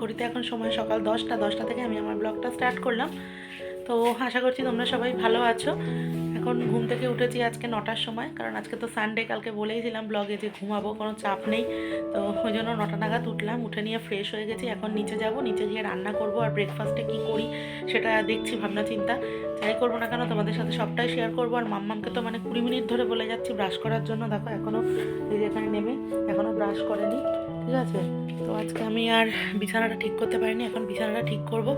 ঘড়িতে এখন সময় সকাল দশটা দশটা থেকে আমি আমার ব্লগটা স্টার্ট করলাম। তো আশা করছি তোমরা সবাই ভালো আছো। এখন ঘুম থেকে উঠেছি আজকে নটার সময়, কারণ আজকে তো সানডে কালকে বলেইছিলাম ব্লগে যে ঘুমাবো, কোনো চাপ নেই। তো ওই জন্য নটা নাগাদ উঠলাম, উঠে নিয়ে ফ্রেশ হয়ে গেছি। এখন নিচে যাব, নিচে গিয়ে রান্না করব আর ব্রেকফাস্টে কী করি সেটা দেখছি, ভাবনা চিন্তা। যাই করব না কেন, তোমাদের সাথে সবটাই শেয়ার করব। আর মাম্মামকে তো মানে কুড়ি মিনিট ধরে বলে যাচ্ছি ব্রাশ করার জন্য। দেখো এখনও এখানে নেমে এখনও ব্রাশ করেনি। ঠিক আছে? তো আজকে আমি আর বিছানাটা ঠিক করতে পারিনি, এখন বিছানাটা ঠিক করব,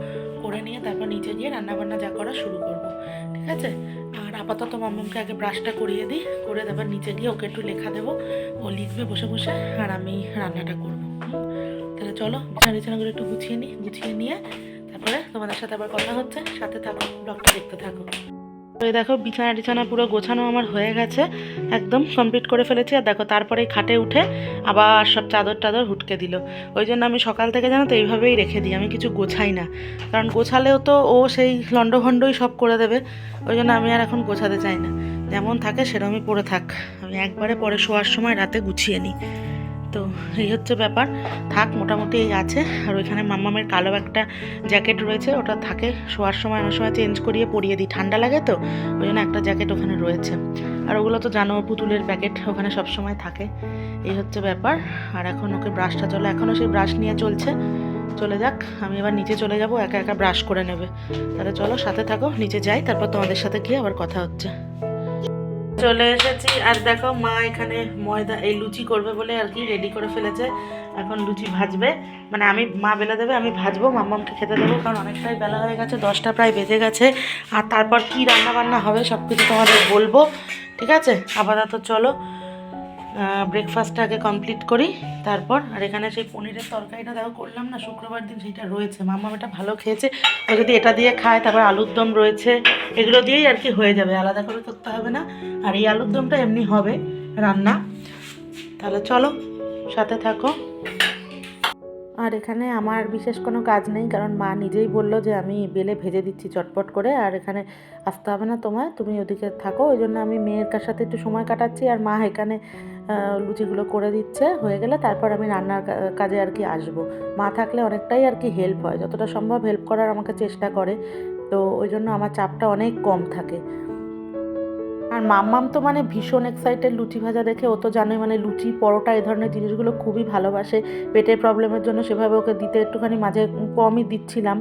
করে নিয়ে তারপর নিচে গিয়ে রান্নাবান্না যা করা শুরু করব। ঠিক আছে? আর আপাতত মাম্মামকে আগে ব্রাশটা করিয়ে দিই, করে তারপর নিচে গিয়ে ওকে একটু লেখা দেবো। ও লিখবে বসে বসে, আর আমি রান্নাটা করব। তাহলে চলো, বিছানা বিছানাগুলো একটু গুছিয়ে নিই, গুছিয়ে নিয়ে তারপরে তোমাদের সাথে আবার কথা হচ্ছে, সাথে থাকো ব্লগটা দেখতে থাকো। তো দেখো, বিছানা টিছানা পুরো গোছানো আমার হয়ে গেছে। একদম কমপ্লিট করে ফেলেছি। আর দেখো তারপরেই খাটে উঠে আবার সব চাদর টাদর হুটকে দিল। ওই জন্য আমি সকাল থেকে জানো তো এইভাবেই রেখে দিই। আমি কিছু গোছাই না। কারণ গোছালেও তো ও সেই লণ্ডভণ্ডই সব করে দেবে। ওই জন্য আমি আর এখন গোছাতে চাই না। যেমন থাকে সেরকমই পড়ে থাক। আমি একবারে পরে শোয়ার সময় রাতে গুছিয়ে নিই। তো এই হচ্ছে ব্যাপার। থাক, মোটামুটি এই আছে। আর ওইখানে মাম্মামের কালো একটা জ্যাকেট রয়েছে, ওটা থাকে। শোয়ার সময়, অনেক সময় চেঞ্জ করিয়ে পরিয়ে দিই। ঠান্ডা লাগে তো, ওই জন্য একটা জ্যাকেট ওখানে রয়েছে। আর ওগুলো তো জানো, পুতুলের প্যাকেট ওখানে সব সময় থাকে। এই হচ্ছে ব্যাপার। আর এখন ওকে ব্রাশটা চলে এখনও সেই ব্রাশ নিয়ে চলছে। চলে যাক, আমি এবার নিচে চলে যাব, একা একা ব্রাশ করে নেবে। তাহলে চলো, সাথে থাকো, নিচে যাই, তারপর তোমাদের সাথে গিয়ে আবার কথা হচ্ছে। চলে এসেছি। আর দেখো, মা এখানে ময়দা, এই লুচি করবে বলে আর কি রেডি করে ফেলেছে। এখন লুচি ভাজবে। মানে আমি, মা বেলা দেবে, আমি ভাজবো, মাম্মামকে খেতে দেবো, কারণ অনেকটাই বেলা হয়ে গেছে, দশটা প্রায় বেজে গেছে। আর তারপর কি রান্না বান্না হবে সব কিছু তোমাদের বলব। ঠিক আছে? আপাতত চলো। ব্রেকফাস্টটা আগে কমপ্লিট করি, তারপর, আর এখানে সেই পনিরের তরকারিটা দেখো করলাম না, শুক্রবার দিন সেইটা রয়েছে। মামা এটা ভালো খেয়েছে, ও যদি এটা দিয়ে খায়, তারপর আলুর দম রয়েছে, এগুলো দিয়েই আর কি হয়ে যাবে, আলাদা করে করতে হবে না। আর এই আলুর দমটা এমনি হবে রান্না। তাহলে চলো, সাথে থাকো। আর এখানে আমার বিশেষ কোনো কাজ নেই, কারণ মা নিজেই বলল যে আমি বেলে ভেজে দিচ্ছি চটপট করে, আর এখানে আসতে হবে না তোমায়, তুমি ওদিকে থাকো। ওই জন্য আমি মেয়ের কার সাথে একটু সময় কাটাচ্ছি, আর মা এখানে লুচিগুলো করে দিচ্ছে। হয়ে গেলে তারপর আমি রান্নার কাজে আর কি আসব। মা থাকলে অনেকটাই আর কি হেল্প হয়, যতটা সম্ভব হেল্প করার আমাকে চেষ্টা করে। তো ওই জন্য আমার চাপটা অনেক কম থাকে। আর মাম্মাম তো মানে ভীষণ এক্সাইটেড লুচি ভাজা দেখে ও তো জানোই মানে লুচি, পরোটা এই ধরনের জিনিসগুলো খুবই ভালোবাসে। পেটের প্রবলেমের জন্য সেভাবে ওকে দিতে একটুখানি মাঝে কমই দিচ্ছিলাম।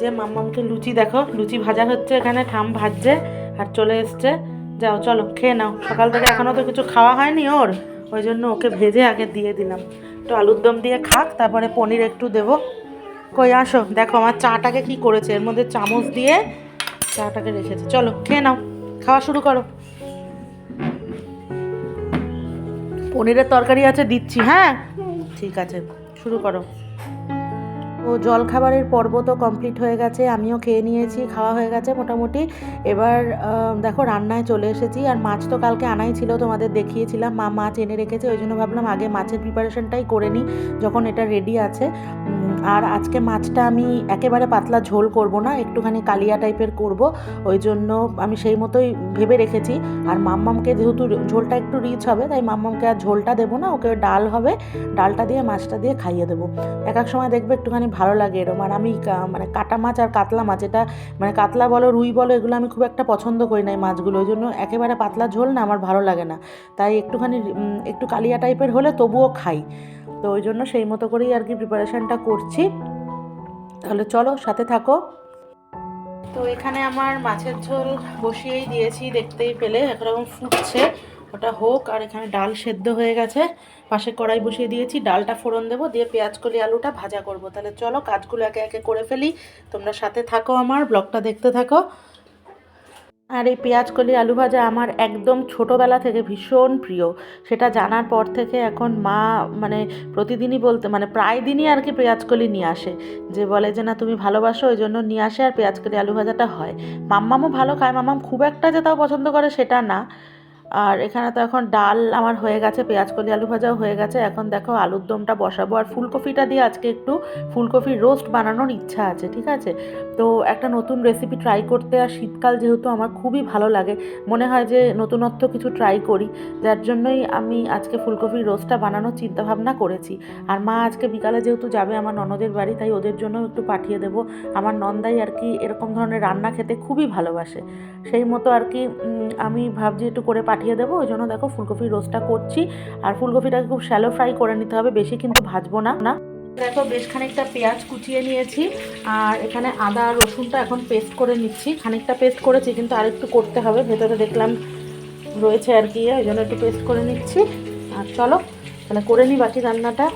যে মাম্মামকে লুচি দেখো, লুচি ভাজা হচ্ছে এখানে, ঠাম ভাজছে আর চলে এসছে। যাও, চলো, খেয়ে নাও। সকাল থেকে এখনও তো কিছু খাওয়া হয়নি ওর, ওই জন্য ওকে ভেজে আগে দিয়ে দিলাম। একটু আলুর দম দিয়ে খাক, তারপরে পনির একটু দেবো। কই, আসো, দেখো আমার চাটাকে কি করেছে। এর মধ্যে চামচ দিয়ে চাটাকে রেখেছে চলো, খেয়ে নাও, খাওয়া শুরু করো। পনিরের তরকারি আছে, দিচ্ছি হ্যাঁ? ঠিক আছে, শুরু করো। ও জল খাবারের পর্ব তো কমপ্লিট হয়ে গেছে, আমিও খেয়ে নিয়েছি, খাওয়া হয়ে গেছে মোটামুটি। এবার দেখো, রান্নায় চলে এসেছি, আর মাছ তো কালকে আনাই ছিল, তোমাদের দেখিয়েছিলাম, মা মাছ এনে রেখেছে, ওই জন্য ভাবলাম আগে মাছের প্রিপারেশনটাই করে নিই, যখন এটা রেডি আছে। আর আজকে মাছটা আমি একেবারে পাতলা ঝোল করব না, একটুখানি কালিয়া টাইপের করব। ওই জন্য আমি সেই মতোই ভেবে রেখেছি। আর মাম্মামকে যেহেতু ঝোলটা একটু রিচ হবে, তাই মাম্মামকে আর ঝোলটা দেবো না, ওকে ডাল হবে, ডালটা দিয়ে মাছটা দিয়ে খাইয়ে দেবো। এক এক সময় দেখবে একটুখানি ভালো লাগে এরম। আর আমি মানে কাটা মাছ আর কাতলা মাছ, এটা মানে কাতলা বলো, রুই বলো, এগুলো আমি খুব একটা পছন্দ করি না এই মাছগুলো। ওই জন্য একেবারে পাতলা ঝোল না, আমার ভালো লাগে না। তাই একটুখানি একটু কালিয়া টাইপের হলে তবুও খাই। তো ওই জন্য সেই মতো করেই আর কি প্রিপারেশনটা করছি। তাহলে চলো, সাথে থাকো। তো এখানে আমার মাছের ঝোল বসিয়েই দিয়েছি, দেখতেই পেলে, একরকম ফুটছে। ওটা হোক, আর এখানে ডাল সেদ্ধ হয়ে গেছে। পাশে কড়াই বসিয়ে দিয়েছি, ডালটা ফোড়ন দেবো, দিয়ে পেঁয়াজ কলি আলুটা ভাজা করব। তাহলে চলো, কাজগুলো একে একে করে ফেলি। তোমরা সাথে থাকো আমার, ব্লগটা দেখতে থাকো। আর এই পেঁয়াজ কলি আলু ভাজা আমার একদম ছোটোবেলা থেকে ভীষণ প্রিয়। সেটা জানার পর থেকে এখন মা মানে প্রতিদিনই বলতে মানে প্রায় দিনই আর কি পেঁয়াজ কলি নিয়ে আসে। যে বলে যে, না, তুমি ভালোবাসো, ওই জন্য নিয়ে আসে আর পেঁয়াজ কলি আলু ভাজাটা হয়। মাম্মামও ভালো খায়, মাম্মাম খুব একটা যে তাও পছন্দ করে সেটা না। আর এখানে তো এখন ডাল আমার হয়ে গেছে, পেঁয়াজ কলি, আলু ভাজাও হয়ে গেছে। এখন দেখো আলুর দমটা বসাবো আর ফুলকপিটা দিয়ে আজকে একটু ফুলকপির রোস্ট বানানোর ইচ্ছা আছে, ঠিক আছে? তো একটা নতুন রেসিপি ট্রাই করতে আর শীতকাল যেহেতু আমার খুবই ভালো লাগে, মনে হয় যে নতুনত্ব কিছু ট্রাই করি। যার জন্যই আমি আজকে ফুলকপির রোস্টটা বানানোর চিন্তাভাবনা করেছি। আর মা আজকে বিকালে যেহেতু যাবে আমার ননদের বাড়ি, তাই ওদের জন্য একটু পাঠিয়ে দেবো। আমার নন্দাই আর কি এরকম ধরনের রান্না খেতে খুবই ভালোবাসে। সেই মতো আর কি আমি ভাবছি একটু করে পাঠিয়ে দেবো, ওই জন্য দেখো ফুলকপির রোস্টটা করছি। আর ফুলকপিটাকে খুব শ্যালো ফ্রাই করে নিতে হবে, বেশি কিন্তু ভাজবো না। না দেখো বেশ খানিকটা পেঁয়াজ কুচিয়ে নিয়েছি, আর এখানে আদা রসুনটা এখন পেস্ট করে নিচ্ছি। খানিকটা পেস্ট করেছি, কিন্তু আরেকটু করতে হবে, ভেতরে দেখলাম রয়েছে আর কি, ওই জন্য একটু পেস্ট করে নিচ্ছি। আর চলো, তাহলে করে নিই বাকি রান্নাটা।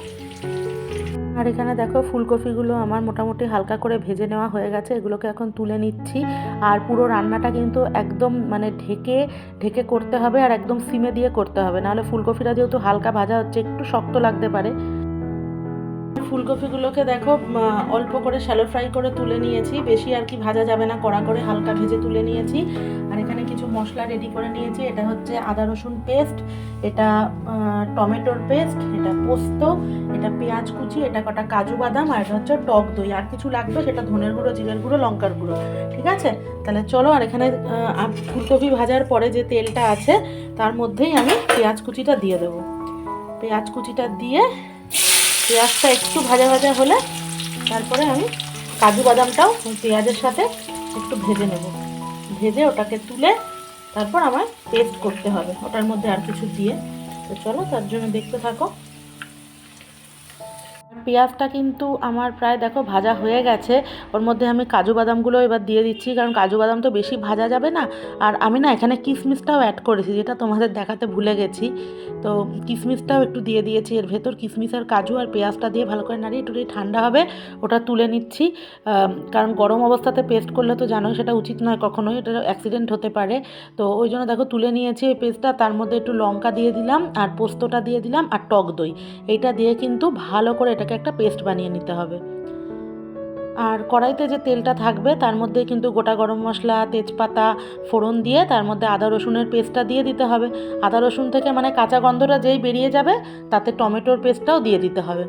আর এখানে দেখো ফুলকপিগুলো আমার মোটামুটি হালকা করে ভেজে নেওয়া হয়ে গেছে, এগুলোকে এখন তুলে নিচ্ছি। আর পুরো রান্নাটা কিন্তু একদম মানে ঢেকে ঢেকে করতে হবে আর একদম সিমে দিয়ে করতে হবে। নাহলে ফুলকপিটা যেহেতু হালকা ভাজা হচ্ছে, একটু শক্ত লাগতে পারে। ফুলকপিগুলোকে দেখো অল্প করে শ্যালো ফ্রাই করে তুলে নিয়েছি। বেশি আর কি ভাজা যাবে না, কড়া করে হালকা ভেজে তুলে নিয়েছি। আর এখানে কিছু মশলা রেডি করে নিয়েছি। এটা হচ্ছে আদা রসুন পেস্ট এটা টমেটোর পেস্ট এটা পোস্ত, এটা পেঁয়াজ কুচি, এটা কটা কাজু বাদাম, আর এটা হচ্ছে টক দই। আর কিছু লাগবে সেটা ধনের গুঁড়ো, জিরের গুঁড়ো, লঙ্কার গুঁড়ো। ঠিক আছে? তাহলে চলো, আর এখানে ফুলকপি ভাজার পরে যে তেলটা আছে, তার মধ্যেই আমি পেঁয়াজ কুচিটা দিয়ে দেবো। পেঁয়াজ কুচিটা দিয়ে পেঁয়াজটা একটু ভাজা ভাজা হলে তারপরে আমি কাজু বাদামটাও পেঁয়াজের সাথে একটু ভেজে নেব। ভেজে ওটাকে তুলে তারপর আমার পেস্ট করতে হবে। ওটার মধ্যে আর কিছু দিয়ে। তো চলো, তার জন্য দেখতে থাকো। পেঁয়াজটা কিন্তু আমার প্রায় দেখো ভাজা হয়ে গেছে। ওর মধ্যে আমি কাজু বাদামগুলো এবার দিয়ে দিচ্ছি, কারণ কাজু বাদাম তো বেশি ভাজা যাবে না। আর আমি না এখানে কিশমিশটাও অ্যাড করেছি, যেটা তোমাদের দেখাতে ভুলে গেছি। তো কিশমিশটাও একটু দিয়ে দিয়েছি, এর ভেতর কিশমিশ আর কাজু আর পেঁয়াজটা দিয়ে ভালো করে নাড়িয়ে একটু ঠান্ডা হবে, ওটা তুলে নিচ্ছি। কারণ গরম অবস্থাতে পেস্ট করলে তো জানোই সেটা উচিত নয় কখনোই, এটা অ্যাক্সিডেন্ট হতে পারে। তো ওই জন্য দেখো তুলে নিয়েছি এই পেস্টটা তার মধ্যে একটু লঙ্কা দিয়ে দিলাম, আর পোস্তটা দিয়ে দিলাম, আর টক দই। এইটা দিয়ে কিন্তু ভালো করে এটাকে একটা পেস্ট বানিয়ে নিতে হবে। আর কড়াইতে যে তেলটা থাকবে, তার মধ্যে কিন্তু গোটা গরম মশলা, তেজপাতা, ফোড়ন দিয়ে তার মধ্যে আদা রসুনের পেস্টটা দিয়ে দিতে হবে। আদা রসুন থেকে মানে কাঁচা গন্ধটা যেই বেরিয়ে যাবে, তাতে টমেটোর পেস্টটাও দিয়ে দিতে হবে।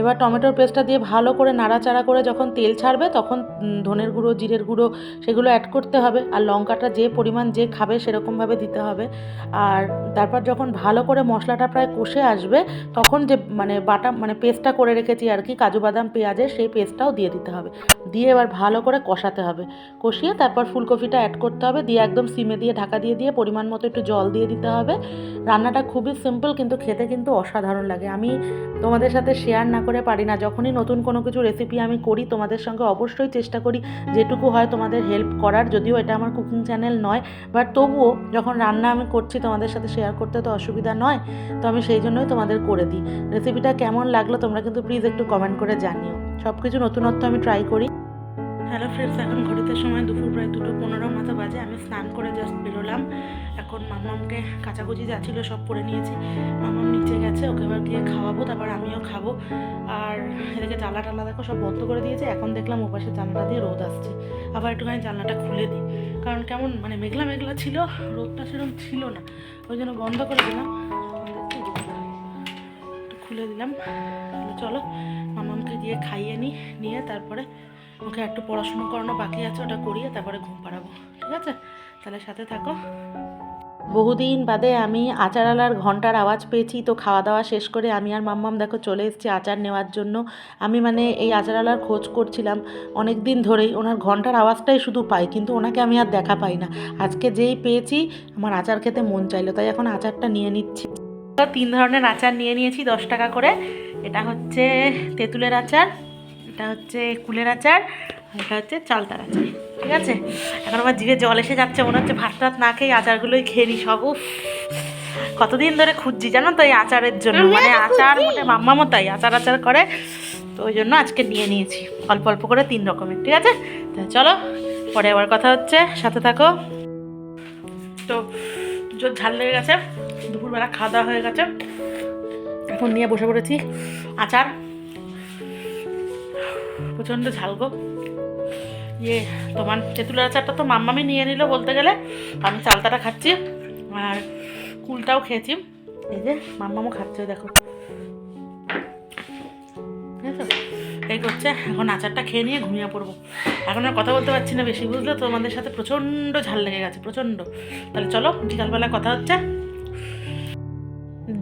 এবার টমেটোর পেস্টটা দিয়ে ভালো করে নাড়াচাড়া করে যখন তেল ছাড়বে, তখন ধনের গুঁড়ো, জিরের গুঁড়ো সেগুলো অ্যাড করতে হবে। আর লঙ্কাটা যে পরিমাণ যে খাবে সেরকমভাবে দিতে হবে। আর তারপর যখন ভালো করে মশলাটা প্রায় কষে আসবে, তখন যে মানে বাটা মানে পেস্টটা করে রেখেছি আর কি, কাজু বাদাম, পেঁয়াজের সেই পেস্টটাও দিয়ে দিতে হবে। দিয়ে এবার ভালো করে কষাতে হবে। কষিয়ে তারপর ফুলকপিটা অ্যাড করতে হবে। দিয়ে একদম সিমে দিয়ে, ঢাকা দিয়ে দিয়ে পরিমাণ মতো একটু জল দিয়ে দিতে হবে। রান্নাটা খুবই সিম্পল কিন্তু খেতে কিন্তু অসাধারণ লাগে। আমি তোমাদের সাথে শেয়ার না করে পারি না। যখনই নতুন কোনো কিছু রেসিপি আমি করি, তোমাদের সঙ্গে অবশ্যই চেষ্টা করি। যেটুকু হয় তোমাদের হেল্প করার। যদিও এটা আমার কুকিং চ্যানেল নয় বাট তবুও যখন রান্না আমি করছি তোমাদের সাথে শেয়ার করতে তো অসুবিধা নয়। তো আমি সেই জন্যই তোমাদের করে দিই। রেসিপিটা কেমন লাগল তোমরা কিন্তু প্লিজ একটু কমেন্ট করে জানিও। সব কিছু নতুনত্ব আমি ট্রাই করি। হ্যালো ফ্রেন্ডস এখন ঘড়িতে সময় দুপুর প্রায় দুটো পনেরো মতো বাজে। আমি স্নান করে জাস্ট বেরোলাম। এখন মামামকে কাচাকুচি ছিল সব করে নিয়েছি। মামাম নিচে গেছে, ওকে এবার গিয়ে খাওয়াবো, তারপর আমিও খাব। আর এদিকে জানলা টালা দেখো, সব বন্ধ করে দিয়েছে। এখন দেখলাম ওপাশে জানলাটা দিয়ে রোদ আসছে। আবার একটুখানি জানলাটা খুলে দিই। কারণ কেমন মানে মেঘলা মেঘলা ছিল, রোদটা সেরকম ছিল না। ওই জন্য বন্ধ করে দিলাম। খুলে দিলাম। চলো মামামকে গিয়ে খাইয়ে নিই নিয়ে তারপরে ওকে একটু পড়াশুনো করানো বাকি আছে, ওটা করিয়ে তারপরে ঘুম পাড়াবো, ঠিক আছে? তাহলে সাথে থাকো। বহুদিন বাদে আমি আচারালার ঘণ্টার আওয়াজ পেয়েছি, তো খাওয়া দাওয়া শেষ করে আমি আর মাম্মাম দেখো চলে এসেছি আচার নেওয়ার জন্য। আমি মানে এই আচারালার খোঁজ করছিলাম অনেক দিন ধরেই, ওনার ঘণ্টার আওয়াজটাই শুধু পাই, কিন্তু ওনাকে আমি আর দেখা পাই না। আজকে যেই পেয়েছি, আমার আচার খেতে মন চাইলো, তাই এখন আচারটা নিয়ে নিচ্ছি। তিন ধরনের আচার নিয়ে নিয়েছি দশ টাকা করে। এটা হচ্ছে তেঁতুলের আচার এটা হচ্ছে কুলের আচার এটা হচ্ছে চালতার আচার ঠিক আছে? এখন আমার জিভে জল এসে যাচ্ছে মনে হচ্ছে ভাত টাত না খেয়ে আচারগুলোই খেয়ে নিই সব কতদিন ধরে খুঁজছি জানো তো এই আচারের জন্য? মানে আচার মোটে মাম্মা মতাই আচার আচার করে তো ওই জন্য আজকে নিয়ে নিয়েছি। অল্প অল্প করে তিন রকমের ঠিক আছে? তা চলো পরে আবার কথা হচ্ছে সাথে থাকো। তো জোর ঝাল লেগে গেছে। দুপুরবেলা খাওয়া দাওয়া হয়ে গেছে। এখন নিয়ে বসে পড়েছি। আচার। প্রচণ্ড ঝাল গো। ইয়ে তোমার তেঁতুলের আচারটা তো মাম্মামি নিয়ে নিল বলতে গেলে। আমি চালতাটা খাচ্ছি। আর কুলটাও খেয়েছি। এই যে, মাম্মামও খাচ্ছে, দেখো? এই করছে। এখন আচারটা খেয়ে নিয়ে ঘুমিয়ে পড়ব। এখন আর কথা বলতে পারছি না বেশি, বুঝলে? তোমাদের সাথে প্রচণ্ড ঝাল লেগে গেছে, প্রচণ্ড। তাহলে চলো, বিকালবেলা কথা হচ্ছে।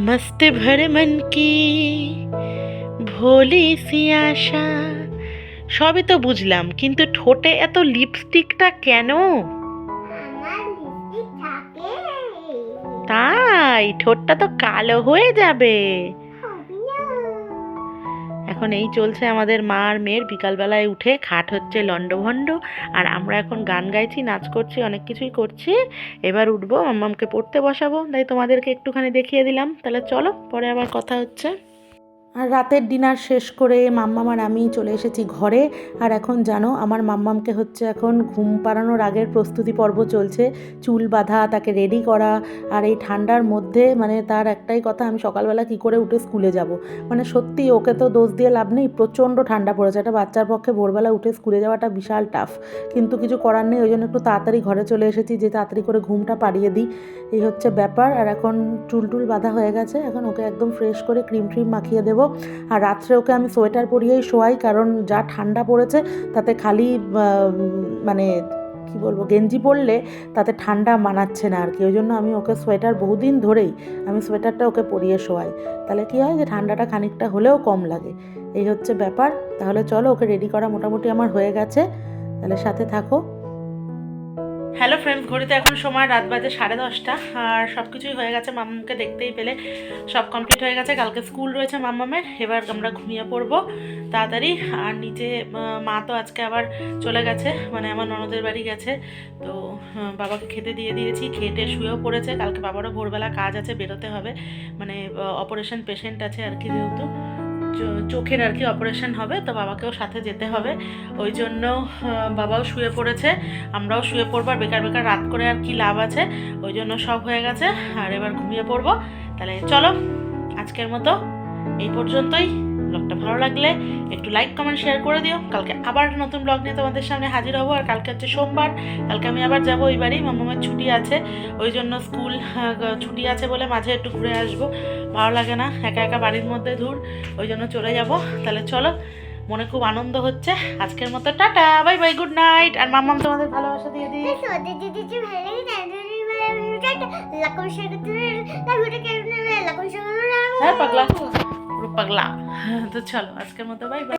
मस्त भर मन की ভোলি সি আশা সবই তো বুঝলাম কিন্তু ঠোঁটে এত লিপস্টিকটা কেন আমার লিপস্টিক থাকে তাই ঠোঁটটা তো কালো হয়ে যাবে হবে না এখন এই চলছে আমাদের মা আর মেয়ের বিকালবেলায় উঠে খাট হচ্ছে লণ্ডভণ্ড, আর আমরা এখন গান গাইছি, নাচ করছি, অনেক কিছুই করছি। এবার উঠবো, আম্মামকে পড়তে বসাবো। তাই তোমাদেরকে একটুখানি দেখিয়ে দিলাম। তাহলে চলো, পরে আবার কথা হচ্ছে। আর রাতের ডিনার শেষ করে মাম্মাম আর আমি চলে এসেছি ঘরে। আর এখন জানো, আমার মাম্মামকে হচ্ছে এখন ঘুম পাড়ানোর আগের প্রস্তুতি পর্ব চলছে। চুল বাঁধা, তাকে রেডি করা, আর এই ঠান্ডার মধ্যে মানে তার একটাই কথা, আমি সকালবেলা কি করে উঠে স্কুলে যাব? মানে সত্যি ওকে তো দোষ দিয়ে লাভ নেই, প্রচণ্ড ঠান্ডা পড়েছে। একটা বাচ্চার পক্ষে ভোরবেলা উঠে স্কুলে যাওয়াটা বিশাল টাফ কিন্তু কিছু করার নেই, ওই জন্য একটু তাড়াতাড়ি ঘরে চলে এসেছি যে তাড়াতাড়ি করে ঘুমটা পাড়িয়ে দিই। এই হচ্ছে ব্যাপার। আর এখন চুল টুল বাঁধা হয়ে গেছে, এখন ওকে একদম ফ্রেশ করে ক্রিম ট্রিম মাখিয়ে দেবো। আর রাত্রে ওকে আমি সোয়েটার পরিয়েই শোয়াই, কারণ যা ঠান্ডা পড়েছে তাতে খালি মানে কি বলব, গেঞ্জি পরলে তাতে ঠান্ডা মানাচ্ছে না আর কি। ওই জন্য আমি ওকে সোয়েটার বহুদিন ধরেই, আমি সোয়েটারটা ওকে পরিয়ে শোয়াই। তাহলে কি হয় যে ঠান্ডাটা খানিকটা হলেও কম লাগে। এই হচ্ছে ব্যাপার। তাহলে চলো ওকে রেডি করা মোটামুটি আমার হয়ে গেছে। তাহলে সাথে থাকো। হ্যালো ফ্রেন্ডস ঘড়িতে এখন সময় রাত বাজে সাড়ে দশটা। আর সব কিছুই হয়ে গেছে মাম্মামকে দেখতেই পেলে। সব কমপ্লিট হয়ে গেছে, কালকে স্কুল রয়েছে মাম্মামের। এবার আমরা ঘুমিয়ে পড়ব তাড়াতাড়ি। আর নিচে মা তো আজকে আবার চলে গেছে মানে আমার ননদের বাড়ি গেছে। তো বাবাকে খেতে দিয়ে দিয়েছি খেটে শুয়েও পড়েছে। কালকে বাবারও ভোরবেলা কাজ আছে, বেরোতে হবে। মানে অপারেশন পেশেন্ট আছে আর কি যেহেতু। চোখের আর কি অপারেশন হবে, তো বাবাকেও সাথে যেতে হবে। ওই জন্য বাবাও শুয়ে পড়েছে, আমরাও শুয়ে পড়ব, আর বেকার বেকার রাত করে আর কি লাভ আছে। ওই জন্য সব হয়ে গেছে, আর এবার ঘুমিয়ে পড়ব। তাহলে চলো, আজকের মতো এই পর্যন্তই। ব্লগটা ভালো লাগলে একটু লাইক কমেন্ট শেয়ার করে দিও। কালকে আবার নতুন ব্লগ নিয়ে তোমাদের সামনে হাজির হব। আর কালকে হচ্ছে সোমবার। কালকে আমি আবার যাব ওই বাড়ি। মামামের ছুটি আছে। ওই জন্য স্কুল ছুটি আছে বলে মাঝে একটু ঘুরে আসব। ভালো লাগে না। একা একা বাড়ির মধ্যে ধুর। ওই জন্য চলে যাব। তাহলে চলো মনে খুব আনন্দ হচ্ছে। আজকের মতো tata. Bye bye good night আর মাম্মাম তোমাদের ভালোবাসা দিয়ে দিই। হ্যাঁ পাগলা। পাগলা। তো চলো আজকের মতো বাই